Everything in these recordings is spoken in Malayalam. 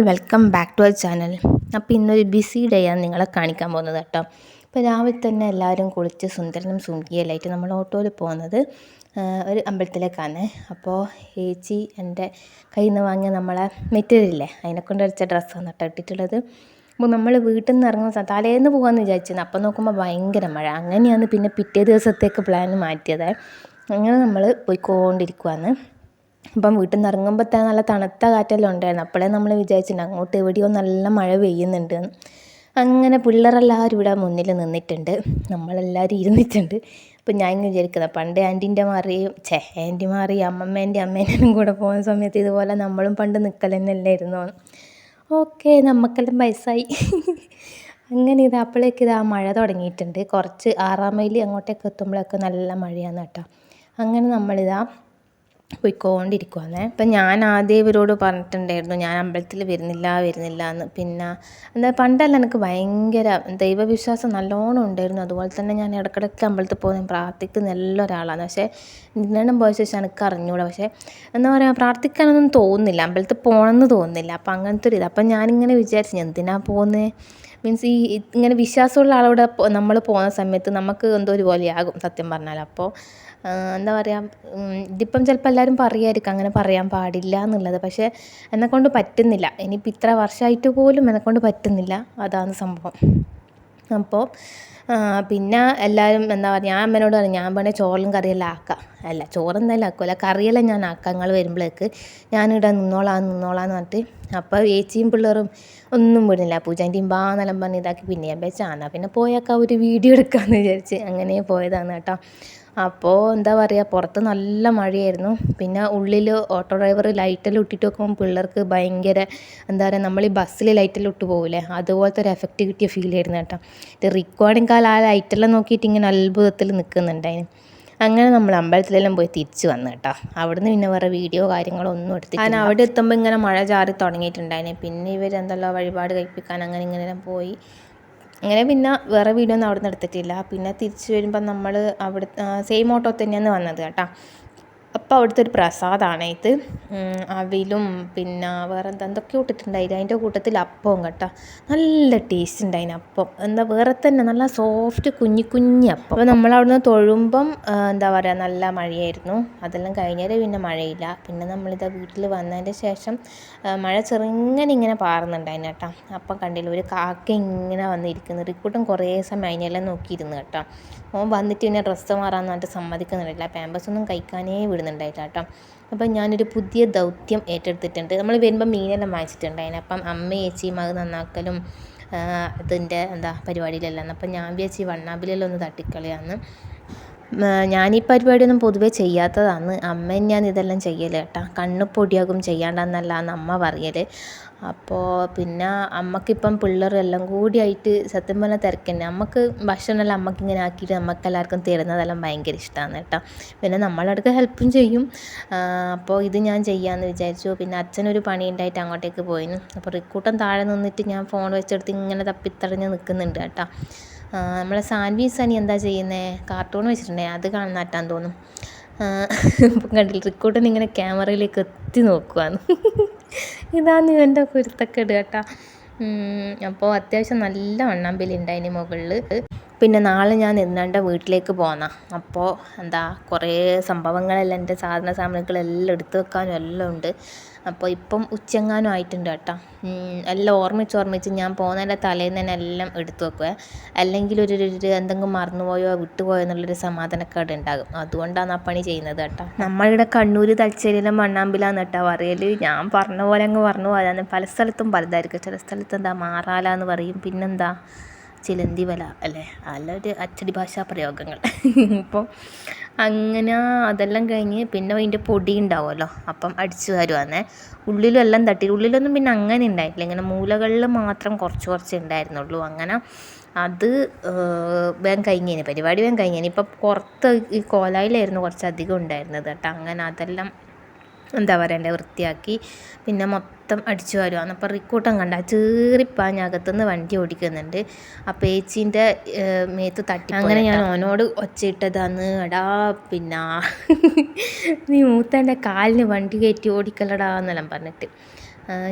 All welcome back to our channel അപ്പോൾ ഇന്നൊരു ബിസി ഡേ ആണ് നിങ്ങളെ കാണിക്കാൻ പോകുന്നത് കേട്ടോ. ഇപ്പോൾ രാവിലെ തന്നെ എല്ലാവരും കുളിച്ച് സുന്ദരനും സുന്ദരിയെല്ലായിട്ട് നമ്മൾ ഓട്ടോയിൽ പോകുന്നത് ഒരു അമ്പലത്തിലേക്കാണ്. അപ്പോൾ ഏച്ചി എന്റെ കയ്യിൽ നിന്ന് വാങ്ങിയ നമ്മളെ മെറ്റീരിയലില്ലേ അതിനെ കൊണ്ട് അടിച്ച ഡ്രസ്സാണ് കേട്ടോ ഇട്ടിട്ടുള്ളത്. അപ്പോൾ നമ്മൾ വീട്ടിൽ നിന്ന് ഇറങ്ങുന്ന തലേന്ന് പോകാമെന്ന് വിചാരിച്ചിരുന്നു. അപ്പോൾ നോക്കുമ്പോൾ ഭയങ്കര മഴ. അങ്ങനെയാണ് പിന്നെ പിറ്റേ ദിവസത്തേക്ക് പ്ലാൻ മാറ്റിയത്. അങ്ങനെ നമ്മൾ പോയിക്കൊണ്ടിരിക്കുവാണ്. അപ്പം വീട്ടിൽ നിന്ന് ഇറങ്ങുമ്പോൾ തന്നെ നല്ല തണുത്ത കാറ്റെല്ലാം ഉണ്ടായിരുന്നു. അപ്പോഴേ നമ്മൾ വിചാരിച്ചിട്ടുണ്ട് അങ്ങോട്ട് എവിടെയോ നല്ല മഴ പെയ്യുന്നുണ്ട്. അങ്ങനെ പിള്ളേരെല്ലാവരും ഇവിടെ മുന്നിൽ നിന്നിട്ടുണ്ട്. നമ്മളെല്ലാവരും ഇരുന്നിട്ടുണ്ട്. അപ്പം ഞാൻ ഇങ്ങനെ വിചാരിക്കുന്നത് പണ്ട് ആന്റീന്റെ മാറിയും ഛേ മാറി അമ്മമ്മേന്റെ അമ്മേനും കൂടെ പോകുന്ന സമയത്ത് ഇതുപോലെ നമ്മളും പണ്ട് നിൽക്കൽ തന്നെയല്ലേ ഇരുന്നോ ഓക്കെ നമുക്കെല്ലാം വയസ്സായി. അങ്ങനെ ഇത് അപ്പോഴേക്ക് ഇത് ആ മഴ തുടങ്ങിയിട്ടുണ്ട്. കുറച്ച് ആറാം മൈൽ അങ്ങോട്ടേക്ക് എത്തുമ്പോഴൊക്കെ നല്ല മഴയാണ് കേട്ടോ. അങ്ങനെ നമ്മളിതാ പോയിക്കൊണ്ടിരിക്കുവാണേ അപ്പം ഞാൻ ആദ്യം ഇവരോട് പറഞ്ഞിട്ടുണ്ടായിരുന്നു ഞാൻ അമ്പലത്തിൽ വരുന്നില്ല വരുന്നില്ല എന്ന്. പിന്നെ എന്താ പണ്ടല്ല എനിക്ക് ഭയങ്കര ദൈവവിശ്വാസം നല്ലോണം ഉണ്ടായിരുന്നു. അതുപോലെ തന്നെ ഞാൻ ഇടയ്ക്കിടയ്ക്ക് അമ്പലത്തിൽ പോകുന്ന പ്രാർത്ഥിക്കുന്ന എല്ലാ ഒരാളാണ്. പക്ഷേ ഇന്നെണ്ണം പോയ ശേഷം എനിക്ക് അറിഞ്ഞൂടാ. പക്ഷേ എന്താ പറയുക പ്രാർത്ഥിക്കാനൊന്നും തോന്നുന്നില്ല. അമ്പലത്തിൽ പോകണമെന്ന് തോന്നുന്നില്ല. അപ്പം അങ്ങനത്തെ ഒരു ഇത്. അപ്പം ഞാനിങ്ങനെ വിചാരിച്ചു എന്തിനാണ് പോകുന്നത് മീൻസ് ഈ ഇങ്ങനെ വിശ്വാസമുള്ള ആളോട് നമ്മൾ പോകുന്ന സമയത്ത് നമുക്ക് എന്തോ ഒരു പോലെയാകും സത്യം പറഞ്ഞാൽ. അപ്പോൾ എന്താ പറയുക ഇതിപ്പം ചിലപ്പോൾ എല്ലാവരും പറയുമായിരിക്കും അങ്ങനെ പറയാൻ പാടില്ല എന്നുള്ളത്. പക്ഷേ എന്നെക്കൊണ്ട് പറ്റുന്നില്ല. ഇനിയിപ്പോൾ ഇത്ര വർഷമായിട്ട് പോലും എന്നെക്കൊണ്ട് പറ്റുന്നില്ല. അതാണ് സംഭവം. അപ്പോൾ പിന്നെ എല്ലാവരും എന്താ പറയുക ഞാൻ അമ്മേനോട് പറഞ്ഞു ഞാൻ വേണേൽ ചോറും കറിയെല്ലാം ആക്കാം. അല്ല ചോറെന്തായാലും ആക്കുമല്ല കറിയെല്ലാം ഞാൻ ആക്കാം നിങ്ങൾ വരുമ്പോഴേക്ക് ഞാനിവിടെ നിന്നോളാം നിന്നോളാം എന്ന് പറഞ്ഞിട്ട് അപ്പോൾ ഏച്ചിയും പിള്ളേരും ഒന്നും വിടുന്നില്ല. പൂജാന്റെയും ബാന്നെല്ലാം പറഞ്ഞ് ഇതാക്കി പിന്നെ ഞാൻ വെച്ചാൽ വെച്ചാണ് പിന്നെ പോയേക്കാം ഒരു വീഡിയോ എടുക്കാമെന്ന് വിചാരിച്ച് അങ്ങനെ പോയതാണ് കേട്ടോ. അപ്പോൾ എന്താ പറയുക പുറത്ത് നല്ല മഴയായിരുന്നു. പിന്നെ ഉള്ളിൽ ഓട്ടോ ഡ്രൈവർ ലൈറ്റെല്ലാം ഇട്ടിട്ട് നോക്കുമ്പോൾ പിള്ളേർക്ക് ഭയങ്കര എന്താ പറയുക നമ്മൾ ഈ ബസ്സിൽ ലൈറ്റെല്ലാം ഇട്ട് പോകില്ലേ അതുപോലത്തെ ഒരു എഫക്റ്റ് കിട്ടിയ ഫീൽ ആയിരുന്നു കേട്ടോ. ഇത് റിക്കോർഡിങ് കാലം ആ ലൈറ്റെല്ലാം നോക്കിയിട്ട് ഇങ്ങനെ അത്ഭുതത്തിൽ നിൽക്കുന്നുണ്ടായിരുന്നു അങ്ങനെ നമ്മൾ അമ്പലത്തിലെല്ലാം പോയി തിരിച്ചു വന്നു കേട്ടോ. അവിടുന്ന് പിന്നെ വേറെ വീഡിയോ കാര്യങ്ങളോ ഒന്നും എടുത്തില്ല ഞാൻ അവിടെ എത്തുമ്പോൾ ഇങ്ങനെ മഴ ചാറി തുടങ്ങിയിട്ടുണ്ടായിരുന്നു പിന്നെ ഇവർ എന്തെല്ലാം വഴിപാട് കഴിപ്പിക്കാൻ അങ്ങനെ ഇങ്ങനെ പോയി. അങ്ങനെ പിന്നെ വേറെ വീഡിയോ ഒന്നും അവിടെ നിന്ന് എടുത്തിട്ടില്ല. പിന്നെ തിരിച്ച് വരുമ്പം നമ്മൾ അവിടെ സെയിം ഓട്ടോ തന്നെയാണ് വന്നത് കേട്ടോ. അപ്പോൾ അവിടുത്തെ ഒരു പ്രസാദമാണ് ഇത്. അവിലും പിന്നെ വേറെ എന്താ എന്തൊക്കെയോ ഇട്ടിട്ടുണ്ടായിരുന്നു. അതിന്റെ കൂട്ടത്തിൽ അപ്പവും കേട്ടോ. നല്ല ടേസ്റ്റ് ഉണ്ട് ഉണ്ടായിന് അപ്പം. എന്താ വേറെ തന്നെ നല്ല സോഫ്റ്റ് കുഞ്ഞി കുഞ്ഞി അപ്പം. അപ്പോൾ നമ്മളവിടുന്ന് തൊഴുമ്പം എന്താ പറയുക നല്ല മഴയായിരുന്നു. അതെല്ലാം കഴിഞ്ഞാൽ പിന്നെ മഴയില്ല. പിന്നെ നമ്മളിതാ വീട്ടിൽ വന്നതിന്റെ ശേഷം മഴ ചെറുങ്ങനെ ഇങ്ങനെ പാറുന്നുണ്ടായിരുന്നു കേട്ടോ. അപ്പം കണ്ടില്ല ഒരു കാക്ക ഇങ്ങനെ വന്നിരിക്കുന്നു. റിക്കൂട്ടും കുറേ സമയം അതിനെല്ലാം നോക്കിയിരുന്നു കേട്ടോ. ഓൻ വന്നിട്ട് പിന്നെ ഡ്രസ്സ് മാറാന്ന് പറഞ്ഞിട്ട് സമ്മതിക്കുന്നില്ല. പാമ്പസ് ഒന്നും കഴിക്കാനേ കേട്ടോ അപ്പം ഞാനൊരു പുതിയ ദൗത്യം ഏറ്റെടുത്തിട്ടുണ്ട്. നമ്മൾ വരുമ്പോൾ മീനെല്ലാം വാങ്ങിച്ചിട്ടുണ്ടായിരുന്നു അപ്പം അമ്മ ചേച്ചിയും അത് നന്നാക്കലും ഇതിന്റെ എന്താ പരിപാടിയിലെല്ലാം. അപ്പം ഞാൻ വിചാരിച്ചു വണ്ണാമ്പിലെല്ലാം ഒന്ന് തട്ടിക്കളിയാന്ന്. ഈ പരിപാടിയൊന്നും പൊതുവേ ചെയ്യാത്തതാണ് അമ്മ ഞാൻ ഇതെല്ലാം ചെയ്യൽ കേട്ടോ. കണ്ണ് പൊടിയാകും ചെയ്യണ്ടെന്നല്ല അമ്മ പറയൽ അപ്പോൾ പിന്നെ അമ്മക്കിപ്പം പിള്ളേരെല്ലാം കൂടിയായിട്ട് സത്യം പറഞ്ഞാൽ തിരക്കന്നെ. അമ്മയ്ക്ക് ഭക്ഷണമെല്ലാം അമ്മക്കിങ്ങനെ ആക്കിയിട്ട് നമുക്ക് എല്ലാവർക്കും തരുന്നതെല്ലാം ഭയങ്കര ഇഷ്ടമാണ് കേട്ടോ. പിന്നെ നമ്മളടുക്ക ഹെൽപ്പും ചെയ്യും. അപ്പോൾ ഇത് ഞാൻ ചെയ്യാമെന്ന് വിചാരിച്ചു. പിന്നെ അച്ഛനൊരു പണി ഉണ്ടായിട്ട് അങ്ങോട്ടേക്ക് പോയിന്. അപ്പോൾ റിക്കൂട്ടം താഴെ നിന്നിട്ട് ഞാൻ ഫോൺ വെച്ചെടുത്ത് ഇങ്ങനെ തപ്പിത്തടഞ്ഞ് നിൽക്കുന്നുണ്ട് കേട്ടോ. നമ്മളെ സാൻവി സനി എന്താ ചെയ്യുന്നത് കാർട്ടൂൺ വെച്ചിട്ടുണ്ടെങ്കിൽ അത് കാണുന്നാട്ടാന്ന് തോന്നും കണ്ടില്ല റിക്കോർഡിന് ഇങ്ങനെ ക്യാമറയിലേക്ക് എത്തി നോക്കുവാന്ന്. ഇതാണ് ഇവന്റെ കുരുത്തക്കേട് കേട്ടോ. അപ്പോൾ അത്യാവശ്യം നല്ല വണ്ണാമ്പലി ഉണ്ടായിന് മുകളിൽ പിന്നെ നാളെ ഞാൻ നിന്നണ്ട വീട്ടിലേക്ക് പോന്ന. അപ്പോൾ എന്താ കുറേ സംഭവങ്ങളെല്ലാം എന്റെ സാധന സാമഗ്രികളെല്ലാം എടുത്തു വെക്കാനും എല്ലാം ഉണ്ട്. അപ്പോൾ ഇപ്പം ഉച്ചെങ്ങാനും ആയിട്ടുണ്ട് കേട്ടോ. എല്ലാം ഓർമ്മിച്ച് ഓർമ്മിച്ച് ഞാൻ പോകുന്നതിന്റെ തലേന്ന് തന്നെ എല്ലാം എടുത്തു വെക്കുക അല്ലെങ്കിൽ ഒരു എന്തെങ്കിലും മറന്നുപോയോ വിട്ടുപോയോ എന്നുള്ളൊരു സമാധാനക്കേട് ഉണ്ടാകും. അതുകൊണ്ടാണ് ആ പണി ചെയ്യുന്നത് കേട്ടോ. നമ്മളിവിടെ കണ്ണൂർ തലച്ചേരിയിലെ മണ്ണാമ്പിലാന്ന് കേട്ടോ പറയൽ ഞാൻ പറഞ്ഞ പോലെ അങ്ങ് പറഞ്ഞു പോയതാണ്. പല സ്ഥലത്തും പലതായിരിക്കും. ചില സ്ഥലത്ത് എന്താ മാറാല എന്ന് പറയും. പിന്നെന്താ? ചിലന്തി വല അല്ലേ? ഒരു അച്ചടി ഭാഷാ പ്രയോഗങ്ങൾ. അപ്പോൾ അങ്ങനെ അതെല്ലാം കഴിഞ്ഞ് പിന്നെ അതിന്റെ പൊടി ഉണ്ടാവുമല്ലോ. അപ്പം അടിച്ച് വരുവാന്നേ. ഉള്ളിലും എല്ലാം തട്ടി ഉള്ളിലൊന്നും പിന്നെ അങ്ങനെ ഉണ്ടായിട്ടില്ല. ഇങ്ങനെ മൂലകളിൽ മാത്രം കുറച്ച് കുറച്ച് ഉണ്ടായിരുന്നുള്ളൂ. അങ്ങനെ അത് വേഗം കഴിഞ്ഞേന്. പരിപാടി വേഗം കഴിഞ്ഞേന്. ഇപ്പം പുറത്ത് ഈ കോലായിലായിരുന്നു കുറച്ചധികം ഉണ്ടായിരുന്നത് കേട്ടോ. അങ്ങനെ അതെല്ലാം എന്താ പറയണ്ടേ വൃത്തിയാക്കി. പിന്നെ മൊത്തം അടിച്ചു വരുവാന്ന്. അപ്പോൾ റിക്കൂട്ടം കണ്ട ചീറിപ്പാഞ്ഞകത്തുനിന്ന് വണ്ടി ഓടിക്കുന്നുണ്ട്. അപ്പം ഏച്ചീന്റെ മേത്ത് തട്ടി അങ്ങനെ ഞാൻ ഓനോട് ഒച്ചയിട്ടതാന്ന്. എടാ പിന്നെ. നീ മൂത്തന്റെ കാലിന് വണ്ടി കയറ്റി ഓടിക്കലടാ എന്നെല്ലാം പറഞ്ഞിട്ട്.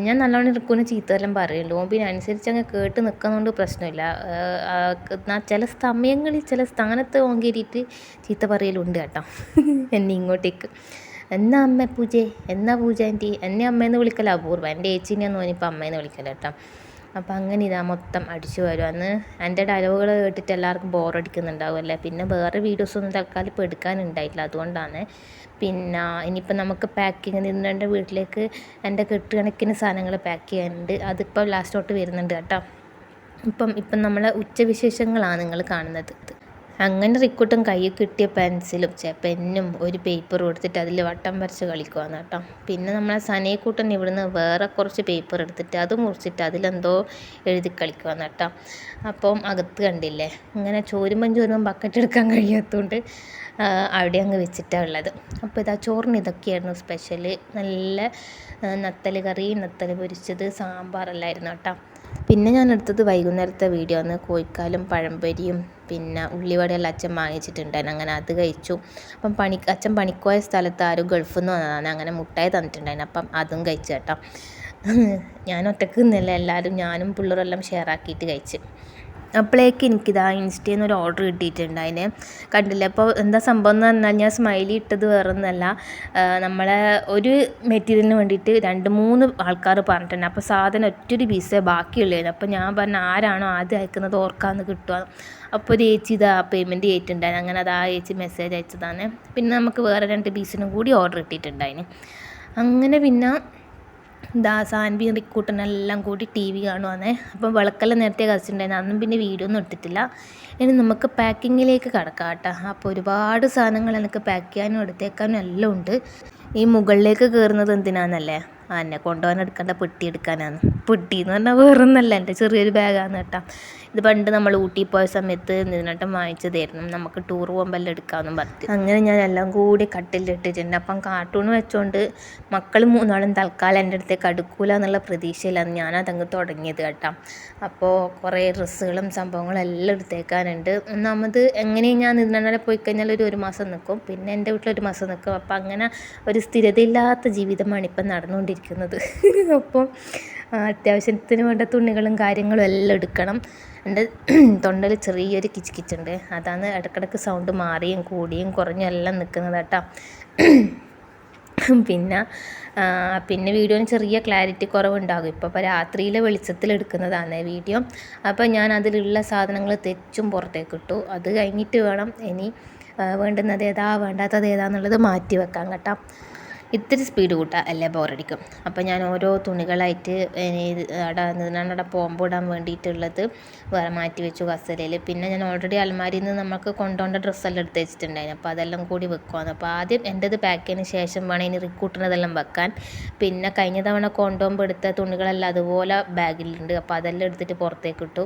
ഞാൻ നല്ലോണം റിക്കുവിന് ചീത്തയെല്ലാം പറയുള്ളൂ പിന്നെ അനുസരിച്ച് അങ്ങ് കേട്ട് നിൽക്കുന്നതുകൊണ്ട് പ്രശ്നമില്ല. ചില സമയങ്ങളിൽ ചില സ്ഥാനത്ത് ഓൻ കയറിയിട്ട് ചീത്ത പറയലുണ്ട് കേട്ടോ. എന്നെ ഇങ്ങോട്ടേക്ക്. എന്നാ അമ്മ പൂജേ? എന്നാ പൂജ ആന്റി? എന്നെ അമ്മയെന്ന് വിളിക്കല. അപൂർവം എന്റെ ഏച്ചിനെയൊന്നും ഓനിപ്പോൾ അമ്മയെന്ന് വിളിക്കല കേട്ടോ. അപ്പം അങ്ങനെ ഇതാ മൊത്തം അടിച്ചു വരും. അന്ന് എന്റെ ഡയലോഗുകൾ കേട്ടിട്ട് എല്ലാവർക്കും ബോറടിക്കുന്നുണ്ടാവുമല്ലേ പിന്നെ വേറെ വീഡിയോസൊന്നും തൽക്കാലം ഇപ്പോൾ എടുക്കാനുണ്ടായിട്ടില്ല. അതുകൊണ്ടാണ്. പിന്നെ ഇനിയിപ്പോൾ നമുക്ക് പാക്കിങ് നിന്ന് വീട്ടിലേക്ക് എന്റെ കെട്ടുകണക്കിന് സാധനങ്ങൾ പാക്ക് ചെയ്യാനുണ്ട്. അതിപ്പോൾ ലാസ്റ്റോട്ട് വരുന്നുണ്ട് കേട്ടോ. ഇപ്പം ഇപ്പം നമ്മളെ ഉച്ചവിശേഷങ്ങളാണ് നിങ്ങൾ കാണുന്നത്. അങ്ങനെ റിക്കൂട്ടും കയ്യിൽ കിട്ടിയ പെൻസിലും ചെ പെന്നും ഒരു പേപ്പറും എടുത്തിട്ട് അതിൽ വട്ടം വരച്ച് കളിക്കുവാന്ന് കേട്ടോ. പിന്നെ നമ്മളെ സനയക്കൂട്ടൻ ഇവിടുന്ന് വേറെ കുറച്ച് പേപ്പർ എടുത്തിട്ട് അത് മുറിച്ചിട്ട് അതിലെന്തോ എഴുതി കളിക്കുവാന്ന് കേട്ടോ. അപ്പം അകത്ത് കണ്ടില്ലേ? ഇങ്ങനെ ചോരുമ്പം ചോരുമ്പം ബക്കറ്റ് എടുക്കാൻ കഴിയാത്തതുകൊണ്ട് അവിടെ അങ്ങ് വെച്ചിട്ടാണ് ഉള്ളത്. അപ്പോൾ ഇതാ ചോറിന് ഇതൊക്കെയായിരുന്നു സ്പെഷ്യൽ നല്ല നത്തൽ കറി നത്തൽ പൊരിച്ചത് സാമ്പാറല്ലായിരുന്നു കേട്ടോ. പിന്നെ ഞാൻ എടുത്തത് വൈകുന്നേരത്തെ വീഡിയോ ആണ്. കോഴിക്കാലും പഴംപൊരിയും പിന്നെ ഉള്ളിവടയെല്ലാം അച്ഛൻ വാങ്ങിച്ചിട്ടുണ്ടായിരുന്നു. അങ്ങനെ അത് കഴിച്ചു. അപ്പം പണി അച്ഛൻ പണിക്കോയ സ്ഥലത്ത് ആരും ഗൾഫിൽ നിന്ന് വന്നതാണ്. അങ്ങനെ മുട്ടായി തന്നിട്ടുണ്ടായിരുന്നു. അപ്പം അതും കഴിച്ചു കേട്ടോ. ഞാൻ ഒറ്റയ്ക്ക് നിന്നില്ല. എല്ലാവരും ഞാനും പിള്ളേരെല്ലാം ഷെയർ ആക്കിയിട്ട് കഴിച്ച്. അപ്പോഴേക്ക് എനിക്കിതാ ഇൻസ്റ്റയിൽ നിന്ന് ഒരു ഓർഡർ കിട്ടിയിട്ടുണ്ട് അതിന്. കണ്ടില്ല? അപ്പോൾ എന്താ സംഭവം എന്ന് പറഞ്ഞാൽ ഞാൻ സ്മൈലി ഇട്ടത് വേറെ ഒന്നല്ല നമ്മളെ ഒരു മെറ്റീരിയലിന് വേണ്ടിയിട്ട് രണ്ട് മൂന്ന് ആൾക്കാർ പറഞ്ഞിട്ടുണ്ട്. അപ്പോൾ സാധനം ഒറ്റൊരു പീസേ ബാക്കിയുള്ളതിന് അപ്പോൾ ഞാൻ പറഞ്ഞു ആരാണോ ആദ്യം അയക്കുന്നത് ഓർക്കാന്ന് കിട്ടുക. അപ്പോൾ ഒരു ചേച്ചി ഇതാ പേയ്മെന്റ് ചെയ്തിട്ടുണ്ടായിരുന്നു അങ്ങനെ അത് ആ ചേച്ചി മെസ്സേജ് അയച്ചതാണ്. പിന്നെ നമുക്ക് വേറെ രണ്ട് പീസിനും കൂടി ഓർഡർ കിട്ടിയിട്ടുണ്ടായിന് അങ്ങനെ പിന്നെ ദാ സാൻബിയും റിക്കൂട്ടനെല്ലാം കൂടി ടി വി കാണുവാന്നേ. അപ്പം വിളക്കെല്ലാം നേരത്തെ കസിച്ചുണ്ടായിരുന്നു അന്നും പിന്നെ വീഡിയോ ഒന്നും എടുത്തിട്ടില്ല. ഇനി നമുക്ക് പാക്കിങ്ങിലേക്ക് കടക്കാം കേട്ടോ. അപ്പോൾ ഒരുപാട് സാധനങ്ങൾ എനിക്ക് പാക്ക് ചെയ്യാനും എടുത്തേക്കാനും എല്ലാം ഉണ്ട്. ഈ മുകളിലേക്ക് കയറുന്നത് എന്തിനാന്നല്ലേ? ആ എന്നെ കൊണ്ടുപോകാൻ എടുക്കേണ്ട പെട്ടി എടുക്കാനാണ്. പെട്ടി എന്ന് പറഞ്ഞാൽ വേറൊന്നല്ല എന്റെ ചെറിയൊരു ബാഗാണ് കേട്ടോ. ഇത് പണ്ട് നമ്മൾ ഊട്ടി പോയ സമയത്ത് നിന്നിട്ടം വാങ്ങിച്ചതായിരുന്നു. നമുക്ക് ടൂർ പോകുമ്പോൾ എടുക്കാമെന്നും പറഞ്ഞു അങ്ങനെ ഞാൻ എല്ലാം കൂടി കട്ടിലിട്ടിട്ടുണ്ട് അപ്പം കാർട്ടൂൺ വെച്ചുകൊണ്ട് മക്കൾ മൂന്നാളും തൽക്കാലം എന്റെ അടുത്തേക്ക് അടുക്കൂല എന്നുള്ള പ്രതീക്ഷയിലാണ് ഞാനതങ്ങ് തുടങ്ങിയത് കേട്ടോ. അപ്പോൾ കുറേ ഡ്രസ്സുകളും സംഭവങ്ങളും എല്ലാം എടുത്തേക്കാനുണ്ട്. ഒന്നാമത് എങ്ങനെയും ഞാൻ നിന്നടെ പോയി കഴിഞ്ഞാൽ ഒരു ഒരു മാസം നിൽക്കും പിന്നെ എന്റെ വീട്ടിൽ ഒരു മാസം നിൽക്കും അപ്പം അങ്ങനെ ഒരു സ്ഥിരതയില്ലാത്ത ജീവിതമാണ് ഇപ്പം നടന്നുകൊണ്ടിരിക്കുന്നത്. അപ്പോൾ ആ, അത്യാവശ്യത്തിന് വേണ്ട തുണികളും കാര്യങ്ങളും എല്ലാം എടുക്കണം. എന്റെ തൊണ്ടയിൽ ചെറിയൊരു കിച്ച് കിച്ചുണ്ട് അതാണ് ഇടക്കിടക്ക് സൗണ്ട് മാറിയും കൂടിയും കുറഞ്ഞും എല്ലാം നിൽക്കുന്നത് കേട്ടോ. പിന്നെ പിന്നെ വീഡിയോന് ചെറിയ ക്ലാരിറ്റി കുറവുണ്ടാകും. ഇപ്പോൾ ഇപ്പോൾ രാത്രിയിലെ വെളിച്ചത്തിൽ എടുക്കുന്നതാണ് വീഡിയോ. അപ്പോൾ ഞാൻ അതിലുള്ള സാധനങ്ങൾ തെച്ചും പുറത്തേക്ക് ഇട്ടു. അത് കഴിഞ്ഞിട്ട് വേണം ഇനി വേണ്ടുന്നത് ഏതാ? വേണ്ടാത്തത് ഏതാന്നുള്ളത് മാറ്റി വെക്കാൻ കേട്ടോ. ഇത്തിരി സ്പീഡ് കൂട്ടുക അല്ലേ? ബോറടിക്കും അപ്പോൾ ഞാൻ ഓരോ തുണികളായിട്ട് അവിടെ നിന്നാണ് പോകുമ്പോൾ ഇടാൻ വേണ്ടിയിട്ടുള്ളത് വേറെ മാറ്റി വെച്ചു കസേരയിൽ. പിന്നെ ഞാൻ ഓൾറെഡി അലമാരിയിൽ നിന്ന് നമുക്ക് കൊണ്ടുപോകേണ്ട ഡ്രസ്സെല്ലാം എടുത്ത് വെച്ചിട്ടുണ്ടായിരുന്നു. അപ്പോൾ അതെല്ലാം കൂടി വെക്കുവാന്ന്. അപ്പോൾ ആദ്യം എന്റെത് പാക്ക് ചെയ്തതിന് ശേഷം വേണം ഇനി റിക്കൂട്ടുന്നതെല്ലാം വെക്കാൻ. പിന്നെ കഴിഞ്ഞ തവണ കൊണ്ടുപോകുമ്പോൾ എടുത്ത തുണികളെല്ലാം അതുപോലെ ബാഗിലുണ്ട് അപ്പോൾ അതെല്ലാം എടുത്തിട്ട് പുറത്തേക്ക് ഇട്ടു.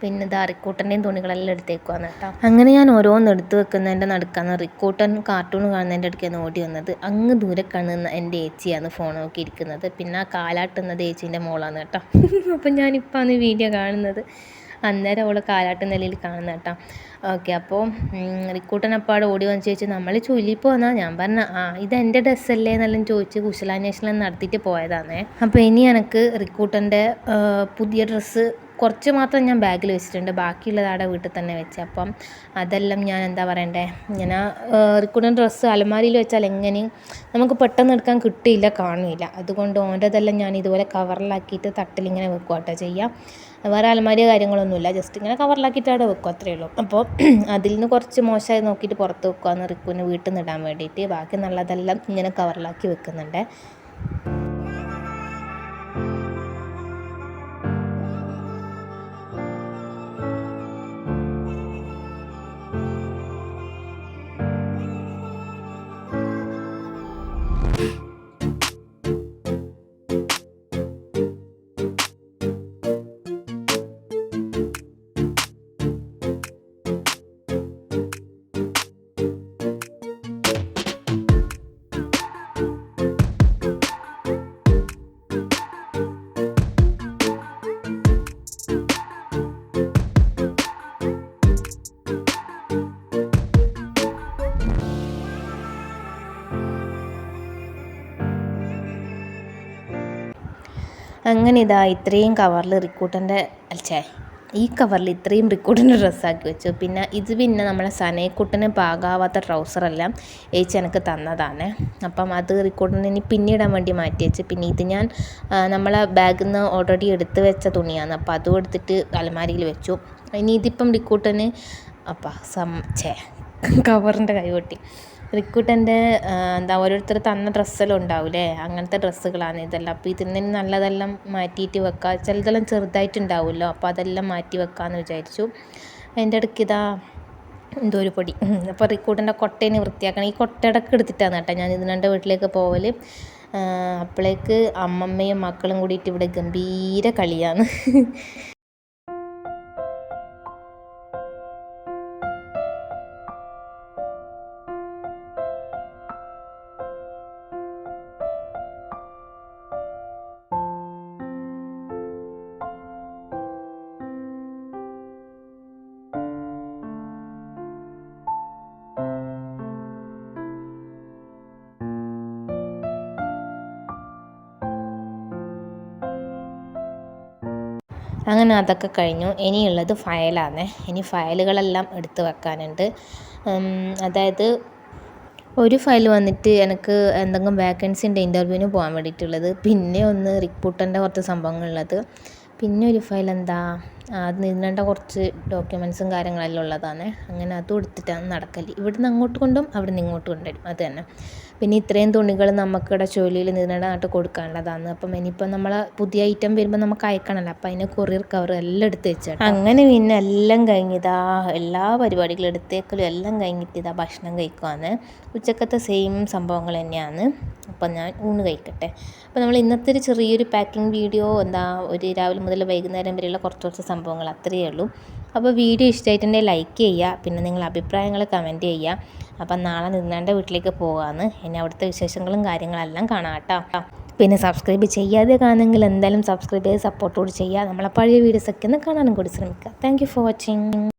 പിന്നെ ഇതാ റിക്കൂട്ടന്റെയും തുണികളെല്ലാം എടുത്തേക്കുവാന്ന് കേട്ടോ. അങ്ങനെ ഞാൻ ഓരോന്ന് എടുത്ത് വെക്കുന്നതിന്റെ നടക്കാന്ന് റിക്കൂട്ടൻ കാർട്ടൂൺ കാണുന്നതിന്റെ അടുക്കാണ് ഓടി വന്നത്. അങ്ങ് ദൂരെ കാണുന്ന എന്റെ ഏച്ചിയാണ് ഫോൺ നോക്കി ഇരിക്കുന്നത്. പിന്നെ ആ കാലാട്ടുന്നത് ഏച്ചീന്റെ മോളാണ് കേട്ടോ. അപ്പം ഞാനിപ്പോൾ വീഡിയോ കാണുന്നത്. അന്നേരം അവൾ കാലാട്ട് നിലയിൽ കാണുന്ന കേട്ടോ. ഓക്കെ അപ്പോൾ റിക്കൂട്ടൻ അപ്പാട് ഓടി വന്ന് ചോദിച്ചു നമ്മൾ ചൊല്ലി പോന്നാ? ഞാൻ പറഞ്ഞ ആ ഇത് എന്റെ ഡ്രസ്സല്ലേ? എന്നെല്ലാം ചോദിച്ച് കുശലാന്വേഷണം നടത്തിയിട്ട് പോയതാണേ അപ്പോൾ ഇനി എനിക്ക് റിക്കൂട്ടന്റെ പുതിയ ഡ്രസ്സ് കുറച്ച് മാത്രം ഞാൻ ബാഗിൽ വെച്ചിട്ടുണ്ട്. ബാക്കിയുള്ളത് അവിടെ വീട്ടിൽ തന്നെ വെച്ച്. അപ്പം അതെല്ലാം ഞാൻ എന്താ പറയണ്ടേ? ഇങ്ങനെ റിക്കൂട്ടൻ ഡ്രസ്സ് അലമാരിയിൽ വെച്ചാൽ എങ്ങനെയും നമുക്ക് പെട്ടെന്ന് എടുക്കാൻ കിട്ടിയില്ല കാണില്ല അതുകൊണ്ട് ഓന്റെതെല്ലാം ഞാൻ ഇതുപോലെ കവറിലാക്കിയിട്ട് തട്ടിലിങ്ങനെ വെക്കുക കേട്ടോ ചെയ്യാം. വേറെ അലമാരി കാര്യങ്ങളൊന്നുമില്ല. ജസ്റ്റ് ഇങ്ങനെ കവറിലാക്കിയിട്ട് അവിടെ വെക്കും അത്രയേ ഉള്ളൂ. അപ്പോൾ അതിൽ നിന്ന് കുറച്ച് മോശമായി നോക്കിയിട്ട് പുറത്ത് വെക്കുകയെന്ന് റിക്കുവിന് വീട്ടിൽ നിന്ന് ഇടാൻ വേണ്ടിയിട്ട്. ബാക്കി നല്ലതെല്ലാം ഇങ്ങനെ കവറിലാക്കി വെക്കുന്നുണ്ട്. അങ്ങനെ ഇതാ ഇത്രയും കവറിൽ റിക്കൂട്ടന്റെ അല്ലേ ഈ കവറിൽ ഇത്രയും റിക്കൂട്ടിന്റെ ഡ്രസ്സാക്കി വെച്ചു. പിന്നെ ഇത് പിന്നെ നമ്മളെ സനയക്കുട്ടന് പാകാവാത്ത ട്രൗസറെല്ലാം ഏച്ചി എനിക്ക് തന്നതാണ്. അപ്പം അത് റിക്കൂട്ടിന് ഇനി പിന്നിടാൻ വേണ്ടി മാറ്റി വെച്ച്. പിന്നെ ഇത് ഞാൻ നമ്മളെ ബാഗിൽ നിന്ന് ഓൾറെഡി എടുത്ത് വെച്ച തുണിയാണ്. അപ്പം അതും എടുത്തിട്ട് അലമാരിയിൽ വെച്ചു. ഇനി ഇതിപ്പം റിക്കൂട്ടന് അപ്പം സം ചേ കവറിന്റെ കൈ പൊട്ടി. റിക്കൂട്ടന്റെ എന്താ ഓരോരുത്തർ തന്ന ഡ്രസ്സെല്ലാം ഉണ്ടാവില്ലേ അങ്ങനത്തെ ഡ്രസ്സുകളാണ് ഇതെല്ലാം. അപ്പോൾ ഇതിൽ നിന്ന് നല്ലതെല്ലാം മാറ്റിയിട്ട് വെക്കുക ചിലതെല്ലാം ചെറുതായിട്ടുണ്ടാവുമല്ലോ. അപ്പോൾ അതെല്ലാം മാറ്റി വെക്കാമെന്ന് വിചാരിച്ചു. അതിന്റെ ഇടയ്ക്ക് ഇതാ എന്തോ ഒരു പൊടി. അപ്പോൾ റിക്രൂട്ടന്റെ കൊട്ടേനെ വൃത്തിയാക്കണം. ഈ കൊട്ടയടക്കം എടുത്തിട്ടാണ് കേട്ടോ ഞാൻ ഇതിനെന്റെ വീട്ടിലേക്ക് പോവൽ അപ്പോഴേക്ക് അമ്മമ്മയും മക്കളും കൂടിയിട്ട് ഇവിടെ ഗംഭീര കളിയാണ്. അങ്ങനെ അതൊക്കെ കഴിഞ്ഞു. ഇനിയുള്ളത് ഫയലാണ്. ഇനി ഫയലുകളെല്ലാം എടുത്ത് വെക്കാനുണ്ട്. അതായത് ഒരു ഫയൽ വന്നിട്ട് എനിക്ക് എന്തെങ്കിലും വേക്കൻസിന്റെ ഇന്റർവ്യൂവിന് പോകാൻ വേണ്ടിയിട്ടുള്ളത്. പിന്നെ ഒന്ന് റിക്രൂട്ടറിന്റെ കുറച്ച് സംഭവങ്ങളുള്ളത്. പിന്നെ ഒരു ഫയൽ എന്താ അത് നിന്നേണ്ട കുറച്ച് ഡോക്യുമെൻസും കാര്യങ്ങളെല്ലാം ഉള്ളതാണ് അങ്ങനെ അത് എടുത്തിട്ടാണ് നടക്കൽ ഇവിടുന്ന് അങ്ങോട്ട് കൊണ്ടും അവിടെ നിന്ന് ഇങ്ങോട്ട് കൊണ്ടുവരും. അത് തന്നെ. പിന്നെ ഇത്രയും തുണികൾ നമുക്കിവിടെ ചോലിയിൽ നിന്നേണ്ട നാട്ടിൽ കൊടുക്കാനുള്ളതാണ്. അപ്പം ഇനിയിപ്പം നമ്മൾ പുതിയ ഐറ്റം വരുമ്പോൾ നമുക്ക് അയക്കണമല്ലോ അപ്പം അതിന് കൊറിയർ കവർ എല്ലാം എടുത്ത് വെച്ചാൽ അങ്ങനെ പിന്നെ എല്ലാം കഴിഞ്ഞിതാ എല്ലാ പരിപാടികളും എടുത്തേക്കലും എല്ലാം കഴിഞ്ഞിട്ട് ഇതാ ഭക്ഷണം കഴിക്കുവാണ് ഉച്ചക്കത്തെ സെയിം സംഭവങ്ങൾ തന്നെയാണ്. അപ്പം ഞാൻ ഊണ് കഴിക്കട്ടെ. അപ്പം നമ്മൾ ഇന്നത്തെ ഒരു ചെറിയൊരു പാക്കിംഗ് വീഡിയോ എന്താ ഒരു രാവിലെ മുതൽ വൈകുന്നേരം വരെയുള്ള കുറച്ച് കുറച്ച് സംഭവങ്ങൾ അത്രയേ ഉള്ളൂ. അപ്പോൾ വീഡിയോ ഇഷ്ടമായിട്ടുണ്ടെങ്കിൽ ലൈക്ക് ചെയ്യുക. പിന്നെ നിങ്ങൾ അഭിപ്രായങ്ങൾ കമന്റ് ചെയ്യുക. അപ്പം നാളെ നിന്നാണ്ട വീട്ടിലേക്ക് പോകാമെന്ന് ഇനി അവിടുത്തെ വിശേഷങ്ങളും കാര്യങ്ങളെല്ലാം കാണാം കേട്ടോ. പിന്നെ സബ്സ്ക്രൈബ് ചെയ്യാതെ കാണുമെങ്കിൽ എന്തായാലും സബ്സ്ക്രൈബ് ചെയ്ത് സപ്പോർട്ടോട് ചെയ്യുക. നമ്മളെ പഴയ വീഡിയോസൊക്കെ ഒന്ന് കാണാനും കൂടി ശ്രമിക്കുക. Thank for watching